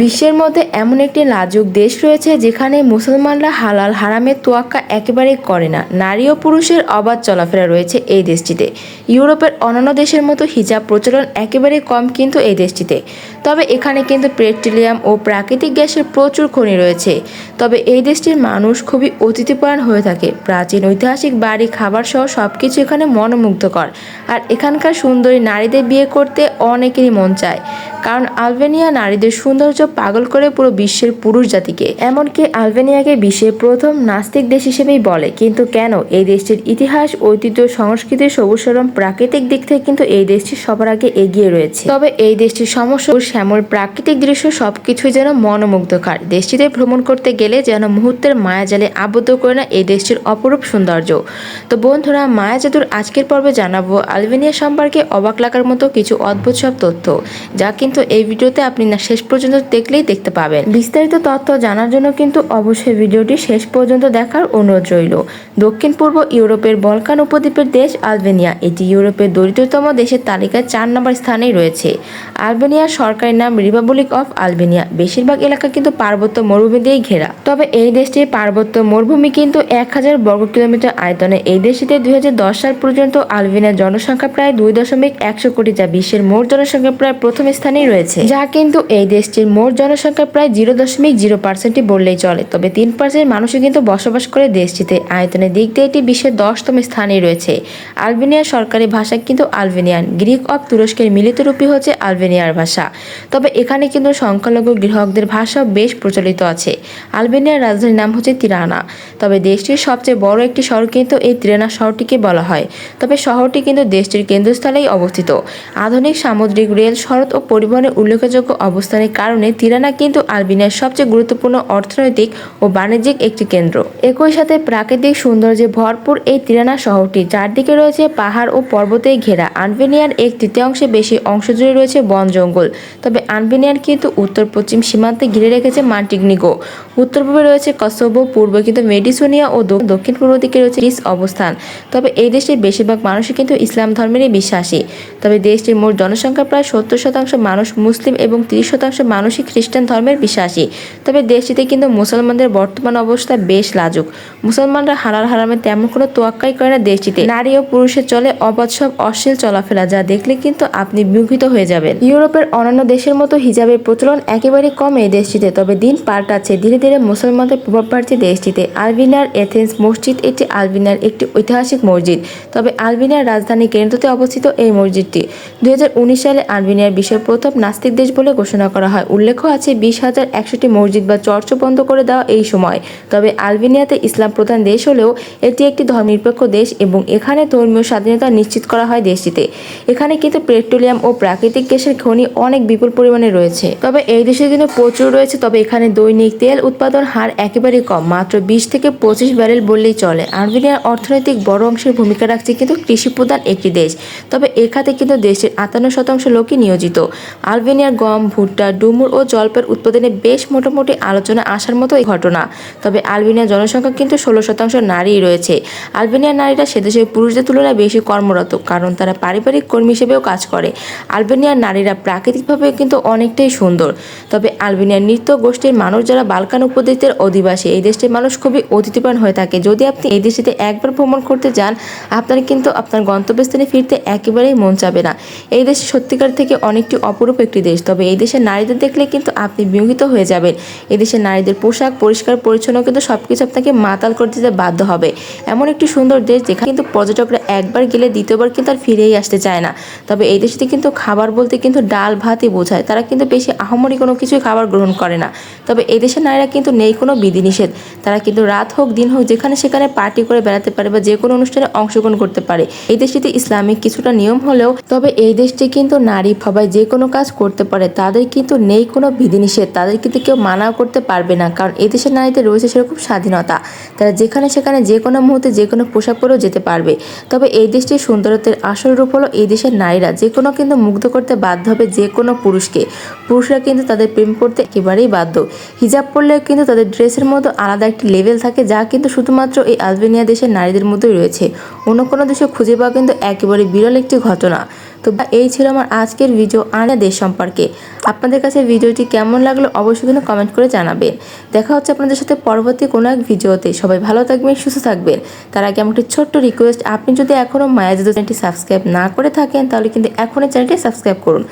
বিশ্বের মধ্যে এমন একটি লাজুক দেশ রয়েছে যেখানে মুসলমানরা হালাল হারামের তোয়াক্কা একেবারেই করে না। নারী ও পুরুষের অবাধ চলাফেরা রয়েছে এই দেশটিতে। ইউরোপের অন্যান্য দেশের মতো হিজাব প্রচলন একেবারে কম কিন্তু এই দেশটিতে। তবে এখানে কিন্তু পেট্রোলিয়াম ও প্রাকৃতিক গ্যাসের প্রচুর খনি রয়েছে। তবে এই দেশটির মানুষ খুবই অতিথিপরায়ণ হয়ে থাকে। প্রাচীন ঐতিহাসিক বাড়ি, খাবার সহ সব কিছু এখানে মনোমুগ্ধকর। আর এখানকার সুন্দরী নারীদের বিয়ে করতে অনেকেরই মন চায়। কারণ আলবেনিয়া নারীদের সৌন্দর্য পাগল করে পুরো বিশ্বের পুরুষ জাতিকে। এমনকি আলবেনিয়াকে বিশ্বের প্রথম নাস্তিক দেশ হিসেবেই বলে। কিন্তু কেন? এই দেশটির ইতিহাস, ঐতিহ্য সংস্কৃতি সবুজ সরম প্রাকৃতিক দিক থেকে কিন্তু এই দেশটি সবার আগে এগিয়ে রয়েছে। তবে এই দেশটির সমস্যা শ্যামল প্রাকৃতিক দৃশ্য সবকিছুই যেন মনোমুগ্ধকর। দেশটিতে ভ্রমণ করতে গেলে যেন মুহূর্তের মায়াজালে আবদ্ধ করে না এই দেশটির অপরূপ সৌন্দর্য। তো বন্ধুরা মায়া জাদুর আজকের পর্বে জানাব আলবেনিয়া সম্পর্কে অবাক লাগার মতো কিছু অদ্ভুত সব তথ্য, যা কিন্তু এই ভিডিওতে আপনি না শেষ পর্যন্ত দেখলেই দেখতে পাবেন। বিস্তারিত তথ্য জানার জন্য কিন্তু অবশ্যই ভিডিওটি শেষ পর্যন্ত দেখার অনুরোধ রইল। দক্ষিণ পূর্ব ইউরোপের বলকান উপদ্বীপের দেশ আলবেনিয়া। এটি ইউরোপের দরিদ্রতম দেশের তালিকায় চার নম্বর স্থানেই রয়েছে। আলবেনিয়ার সরকারি নাম রিপাবলিক অফ আলবেনিয়া। বেশিরভাগ এলাকা কিন্তু পার্বত্য মরুভূমি দিয়েই ঘেরা। তবে এই দেশটির পার্বত্য মরুভূমি কিন্তু এক হাজার বর্গ কিলোমিটার আয়তনে। এই দেশটিতে দুই হাজার দশ সাল পর্যন্ত আলবেনিয়ার জনসংখ্যা প্রায় দুই দশমিক একশো কোটি, যা বিশ্বের মোট জনসংখ্যা প্রায় প্রথম স্থানেই রয়েছে। যা কিন্তু এই দেশটির মোট জনসংখ্যার প্রায় জিরো দশমিক জিরো পার্সেন্টই বললেই চলে। তবে তিন পার্সেন্ট মানুষই কিন্তু বসবাস করে দেশটিতে। আয়তনের দিক দিয়ে এটি বিশ্বের দশতম স্থানেই রয়েছে। আলবেনিয়ার সরকারি ভাষা কিন্তু আলবেনিয়ান। গ্রিক অফ তুরস্কের মিলিত রূপই হচ্ছে আলবেনিয়ার ভাষা। তবে এখানে কিন্তু সংখ্যালঘু গ্রাহকদের ভাষা বেশ প্রচলিত আছে। আলবেনিয়ার রাজধানীর নাম হচ্ছে তিরানা। তবে দেশটির সবচেয়ে বড় একটি শহর কিন্তু এই তিরানা শহরটিকে বলা হয়। তবে শহরটি কিন্তু দেশটির কেন্দ্রস্থলেই অবস্থিত। আধুনিক সামুদ্রিক রেল সড়ক ও পরিবহনের উল্লেখযোগ্য অবস্থানের কারণে তিরানা কিন্তু আলবেনিয়ার সবচেয়ে গুরুত্বপূর্ণ অর্থনৈতিক ও বাণিজ্যিক একটি কেন্দ্র। একই সাথে প্রাকৃতিক সৌন্দর্যে ভরপুর এই তিরানা শহরটি, চারদিকে রয়েছে পাহাড় ও পর্বতে ঘেরা। আনবেনিয়ার এক তৃতীয়াংশে বেশি অংশ জুড়ে রয়েছে বন জঙ্গল। তবে আনবেনিয়ার কিন্তু উত্তর পশ্চিম সীমান্তে ঘিরে রেখেছে মান্টিগনিগো। উত্তর পূর্বে রয়েছে কসোভো পূর্বে কিন্তু মেডিসোনিয়া ও দক্ষিণ পূর্ব দিকে রয়েছে গ্রিস অবস্থান। তবে এই দেশের বেশিরভাগ মানুষই কিন্তু ইসলাম ধর্মেরই বিশ্বাসী। তবে দেশটির মোট জনসংখ্যা প্রায় সত্তর শতাংশ মানুষ মুসলিম এবং তিরিশ শতাংশ মানুষই খ্রিস্টান ধর্মের বিশ্বাসী। তবে দেশটিতে কিন্তু মুসলমানদের বর্তমান অবস্থা বেশ লাজুক। মুসলমানরা হালাল হারামে তেমন কোনো তোয়াক্কাই করে না দেশটিতে। নারী ও পুরুষের চলে অবাধ সব অশ্লীল চলাফেরা, যা দেখলে কিন্তু আপনি বিমুখিত হয়ে যাবেন। ইউরোপের অন্যান্য দেশের মতো হিজাবের প্রচলন একেবারেই কম এই দেশটিতে, তবে দিন পাল্টাচ্ছে। ধীরে ধীরে মুসলমানদের প্রভাব বাড়ছে দেশটিতে। আলবিনার এথেন্স মসজিদ এটি আলবিনার একটি ঐতিহাসিক মসজিদ। তবে আলবিনিয়ার রাজধানী কেন্দ্রতে অবস্থিত এই মসজিদটি। দুই হাজার উনিশ সালে আলবেনিয়ার বিশ্বের প্রথম নাস্তিক দেশ বলে ঘোষণা করা হয়। উল্লেখ্য আছে বিশ হাজার একশোটি মসজিদ বা চর্চ বন্ধ করে দেওয়া এই সময়। তবে আলবেনিয়াতে ইসলাম প্রধান দেশ হলেও এটি একটি ধর্মনিরপেক্ষ দেশ এবং এখানে ধর্মীয় স্বাধীনতা নিশ্চিত করা হয় দেশটিতে। এখানে কিন্তু পেট্রোলিয়াম ও প্রাকৃতিক গ্যাসের খনি অনেক বিপুল পরিমাণে রয়েছে। তবে এই দেশে কিন্তু প্রচুর রয়েছে, তবে এখানে দৈনিক তেল উৎপাদন হার একেবারেই কম, মাত্র বিশ থেকে পঁচিশ ব্যারেল বললেই চলে। আলবেনিয়ার অর্থনৈতিক বড় অংশের ভূমিকা রাখছে কিন্তু কৃষি প্রধান একটি দেশ। তবে এ খাতে কিন্তু দেশের আটান্ন শতাংশ লোকই নিয়োজিত। আলবেনিয়ার গম, ভুট্টা, ডুমুর ও জলপাইয়ের উৎপাদনে বেশ মোটামুটি আলোচনা আসার মতো এই ঘটনা। তবে আলবেনিয়ার জনসংখ্যা কিন্তু ষোলো শতাংশ নারী রয়েছে। আলবেনিয়ার নারীরা সে দেশের পুরুষদের তুলনায় বেশি কর্মরত, কারণ তারা পারিবারিক কর্মী হিসেবেও কাজ করে। আলবেনিয়ার নারীরা প্রাকৃতিকভাবে কিন্তু অনেকটাই সুন্দর। তবে আলবেনিয়ার নৃত্য গোষ্ঠীর মানুষ যারা বালকান উপদ্বীপের অধিবাসী, এই দেশটির মানুষ খুবই অতিথিপরায়ণ হয়ে থাকে। যদি আপনি এই দেশটিতে একবার ভ্রমণ করতে যান, আপনার কিন্তু আপনার গন্তব্যস্থানে ফিরতে একেবারেই মন চাবে না। এই দেশ সত্যিকার থেকে অনেকটি অপরূপ একটি দেশ। তবে এই দেশের নারীদের দেখলে কিন্তু আপনি বিমোহিত হয়ে যাবেন। এই দেশের নারীদের পোশাক, পরিষ্কার, পরিচ্ছন্ন কিন্তু সবকিছু আপনাকে মাতাল করে দিতে বাধ্য হবে। এমন একটি সুন্দর দেশ যেখানে কিন্তু পর্যটকরা একবার গেলে দ্বিতীয়বার কিন্তু আর ফিরেই আসতে চায় না। তবে এই দেশটিতে কিন্তু খাবার বলতে কিন্তু ডাল, ভাতই বোঝায়। তারা কিন্তু বেশি আহামরি কোনো কিছুই খাবার গ্রহণ করে না। তবে এই দেশের নারীরা কিন্তু নেই কোনো বিধিনিষেধ। তারা কিন্তু রাত হোক, দিন হোক, যেখানে সেখানে পার্টি করে বেড়াতে পারে বা যে কোনো অনুষ্ঠানে অংশগ্রহণ করতে পারে। এই দেশটিতে ইসলামিক কিছুটা নিয়ম হলেও তবে এই দেশটি কিন্তু নারী সবাই যে কোনো কাজ করতে পারে, তাদের কিন্তু নেই কোনো বিধিনিষেধ তাদের কিন্তু কেউ মানাও করতে পারবে না, কারণ এই দেশের নারীদের রয়েছে সেরকম স্বাধীনতা। তারা যেখানে সেখানে যে কোনো মুহূর্তে যে কোনো পোশাক পরেও যেতে পারবে। তবে এই দেশটির সৌন্দর্যের আসল রূপ হলো এই দেশের নারীরা, যে কোনো কিন্তু মুগ্ধ করতে বাধ্য হবে যে কোনো পুরুষকে। পুরুষরা কিন্তু তাদের প্রেম করতে একেবারেই বাধ্য। হিজাব পরলেও কিন্তু তাদের ড্রেসের মধ্যে আলাদা একটি লেভেল থাকে যা কিন্তু শুধুমাত্র এই আলবেনিয়া দেশের নারীদের মধ্যেই রয়েছে। অন্য কোনো দেশে খুঁজে পাওয়া কিন্তু একেবারে বিরল একটি ঘটনা। তো এই ছিল আমার আজকের ভিডিও আনা দেশ সম্পর্কে। আপনাদের কাছে ভিডিওটি কেমন লাগল অবশ্যই কিন্তু কমেন্ট করে জানাবেন। দেখা হচ্ছে আপনাদের সাথে পরবর্তী কোনো এক ভিডিওতে সবাই ভালো থাকবেন, সুস্থ থাকবেন। তার আগে আমার একটি ছোট্ট রিকোয়েস্ট আপনি যদি এখনও মায়াজাদু চ্যানেলটি সাবস্ক্রাইব না করে থাকেন, তাহলে কিন্তু এখনই চ্যানেলটি সাবস্ক্রাইব করুন।